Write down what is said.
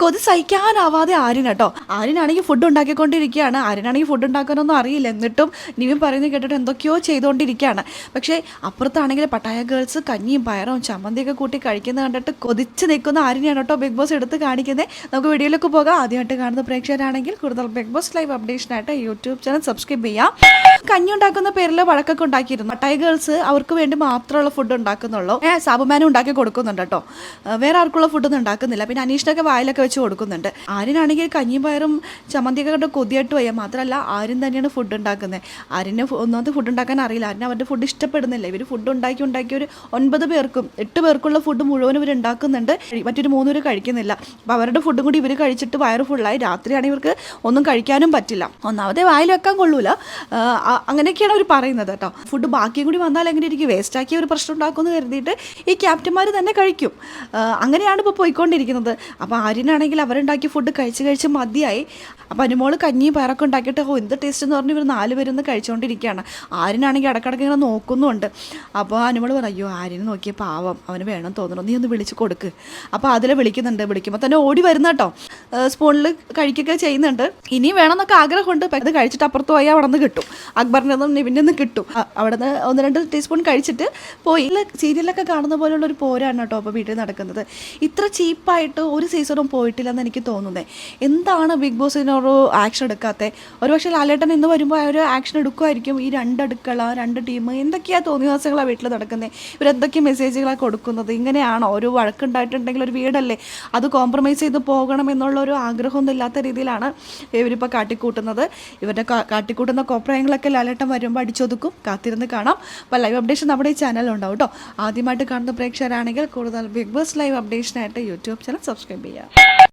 കൊതി സഹിക്കാനാവാതെ ആര്യൻ കേട്ടോ. ആര്യനാണെങ്കിൽ food ഉണ്ടാക്കിക്കൊണ്ടിരിക്കുകയാണ്. ആര്യനാണെങ്കിൽ food ഉണ്ടാക്കാനൊന്നും അറിയില്ല. എന്നിട്ടും നിവിൻ പറയുന്നത് കേട്ടിട്ട് എന്തൊക്കെയോ ചെയ്തുകൊണ്ടിരിക്കുകയാണ്. പക്ഷേ അപ്പുറത്താണെങ്കിൽ പട്ടായ ഗേൾസ് കഞ്ഞിയും പയറും ചമ്മന്തിയൊക്കെ കൂട്ടി കഴിക്കുന്നത് കണ്ടിട്ട് കൊതിച്ച് നിൽക്കുന്ന ആര്യനെയാണ് കേട്ടോ ബിഗ് ബോസ് എടുത്ത് കാണിക്കുന്നത്. നമുക്ക് വീഡിയോയിലേക്ക് പോകാം. ആദ്യമായിട്ട് കാണുന്ന പ്രേക്ഷകരാണെങ്കിൽ കൂടുതൽ ബിഗ് ബോസ് ലൈവ് അപ്ഡേഷനായിട്ട് യൂട്യൂബ് ചാനൽ സബ്സ്ക്രൈബ് ചെയ്യാം. കഞ്ഞി ഉണ്ടാക്കുന്ന പേരിൽ വഴക്കൊക്കെ ഉണ്ടാക്കിയിരുന്നു. പട്ടായ ഗേൾസ് അവർക്ക് വേണ്ടി മാത്രമുള്ള ഫുഡ് ഉണ്ടാക്കുന്നുള്ളൂ. ഏഹ് സാബുമാനും ഉണ്ടാക്കി കൊടുക്കുന്നുണ്ട് കേട്ടോ. വേറെ ആർക്കുള്ള ഫുഡൊന്നും ഉണ്ടാക്കുന്നില്ല. പിന്നെ അനീഷിനൊക്കെ വായിലൊക്കെ വെച്ച് കൊടുക്കുന്നുണ്ട്. ആര്യനാണെങ്കിൽ കഞ്ഞിയും പയറും ചമ്മന്തിയൊക്കെ കണ്ട് കൊതിയായിട്ട് വയ്യ. മാത്രമല്ല ആര്യൻ തന്നെയാണ് ഫുഡ് ഉണ്ടാക്കുന്നത് ആര്യന് ഒന്നാമത്തെ ഫുഡ് ഉണ്ടാക്കാൻ അറിയില്ല. ആര്യന് അവരുടെ ഫുഡ് ഇഷ്ടപ്പെടുന്നില്ല. ഇവർ ഫുഡ് ഉണ്ടാക്കി ഉണ്ടാക്കി ഒരു ഒൻപത് പേർക്കും എട്ട് പേർക്കുള്ള ഫുഡ് മുഴുവനും ഇവർ ഉണ്ടാക്കുന്നുണ്ട്. മറ്റൊരു മൂന്ന് പേര് കഴിക്കുന്നില്ല. അപ്പോൾ അവരുടെ ഫുഡും കൂടി ഇവർ കഴിച്ചിട്ട് വയറ് ഫുള്ളായി രാത്രിയാണെങ്കിൽ ഇവർക്ക് ഒന്നും കഴിക്കാനും പറ്റില്ല. ഒന്നാമതേ വായിൽ വെക്കാൻ കൊള്ളൂല. അങ്ങനെയൊക്കെയാണ് അവർ പറയുന്നത് കേട്ടോ. ഫുഡ് ബാക്കിയും കൂടി വന്നാൽ എങ്ങനെ ഇരിക്കും വേസ്റ്റ് ആക്കിയ ഒരു പ്രശ്നം ഉണ്ടാക്കുമെന്ന് കരുതിയിട്ട് ഈ ക്യാപ്റ്റന്മാർ തന്നെ കഴിക്കും. അങ്ങനെയാണ് ഇപ്പോൾ പോയിക്കൊണ്ടിരിക്കുന്നത്. അപ്പോൾ ആര്യനാണെങ്കിൽ അവരുണ്ടാക്കിയ ഫുഡ് കഴിച്ച് കഴിച്ച് മതിയായി. അപ്പോൾ അനുമോൾ കഞ്ഞിയും പയറൊക്കെ ഉണ്ടാക്കിയിട്ട് ഓ എന്ത് ടേസ്റ്റ് എന്ന് പറഞ്ഞ് ഇവർ നാല് പേരൊന്ന് കഴിച്ചുകൊണ്ടിരിക്കുകയാണ് ആര്യനാണെങ്കിൽ ഇടക്കിടക്ക് ഇങ്ങനെ നോക്കുന്നുണ്ട്. അപ്പോൾ അനുമോൾ പറഞ്ഞു അയ്യോ ആര്യനെ നോക്കിയ പാവം. അവന് വേണം തോന്നണം. നീ ഒന്ന് വിളിച്ച് കൊടുക്ക്. അപ്പോൾ അതിൽ വിളിക്കുന്നുണ്ട്. വിളിക്കുമ്പോൾ തന്നെ ഓടി വരുന്ന കേട്ടോ. സ്പൂണിൽ കഴിക്കുകയൊക്കെ ചെയ്യുന്നുണ്ട്. ഇനിയും വേണമെന്നൊക്കെ ആഗ്രഹമുണ്ട്. ഇത് കഴിച്ചിട്ട് അപ്പുറത്ത് പോയാൽ അവിടെ നിന്ന് കിട്ടും. അക്ബറിന്റെ ഒന്നും നിവിന്റെ ഒന്നും കിട്ടും. അവിടുന്ന് അവിടെ നിന്ന് ഒന്ന് രണ്ട് ടീസ്പൂൺ കഴിച്ചിട്ട് പോയി. സീരിയലൊക്കെ കാണുന്ന പോലുള്ള ഒരു പോരാണ് കേട്ടോ അപ്പോൾ വീട്ടിൽ നടക്കുന്നത്. ഇത്ര ചീപ്പായിട്ട് ഒരു സീസണും പോയിട്ടില്ലെന്ന് എനിക്ക് തോന്നുന്നത് എന്താണ് ബിഗ് ബോസ് ഇതിനൊരു ആക്ഷൻ എടുക്കാത്തത് ഒരുപക്ഷെ ലാലേട്ടൻ ഇന്ന് വരുമ്പോൾ ഒരു ആക്ഷൻ എടുക്കുമായിരിക്കും. ഈ രണ്ട് അടുക്കള രണ്ട് ടീം എന്തൊക്കെയാണ് തോന്നിയ ദിവസങ്ങളാണ് വീട്ടിൽ നടക്കുന്നത് ഇവരെന്തൊക്കെ മെസ്സേജുകളാണ് കൊടുക്കുന്നത്? ഇങ്ങനെയാണോ ഒരു വഴക്കുണ്ടായിട്ടുണ്ടെങ്കിൽ ഒരു വീടല്ലേ? അത് കോംപ്രമൈസ് ചെയ്ത് പോകണം എന്നുള്ള ഒരു ആഗ്രഹമൊന്നും ഇല്ലാത്ത രീതിയിലാണ് ഇവരിപ്പോൾ കാട്ടിക്കൂട്ടുന്നത്. ഇവരുടെ കാട്ടിക്കൂട്ടുന്ന കോപ്രായങ്ങളൊക്കെ ലാലേട്ടൻ വരുമ്പോൾ അടിച്ചൊതുക്കും. കാത്തിരുന്ന് കാണാം. അപ്പോൾ ലൈവ് അപ്ഡേഷൻ നമ്മുടെ ഈ ചാനലുണ്ടാവും കേട്ടോ. ആദ്യമായിട്ട് കാണുന്ന പ്രേക്ഷകരാണെങ്കിൽ കൂടുതൽ ബിഗ് ബോസ് ലൈവ് അപ്ഡേഷനായിട്ട് യൂട്യൂബ് ചാനൽ സബ്സ്ക്രൈബ് ചെയ്യുക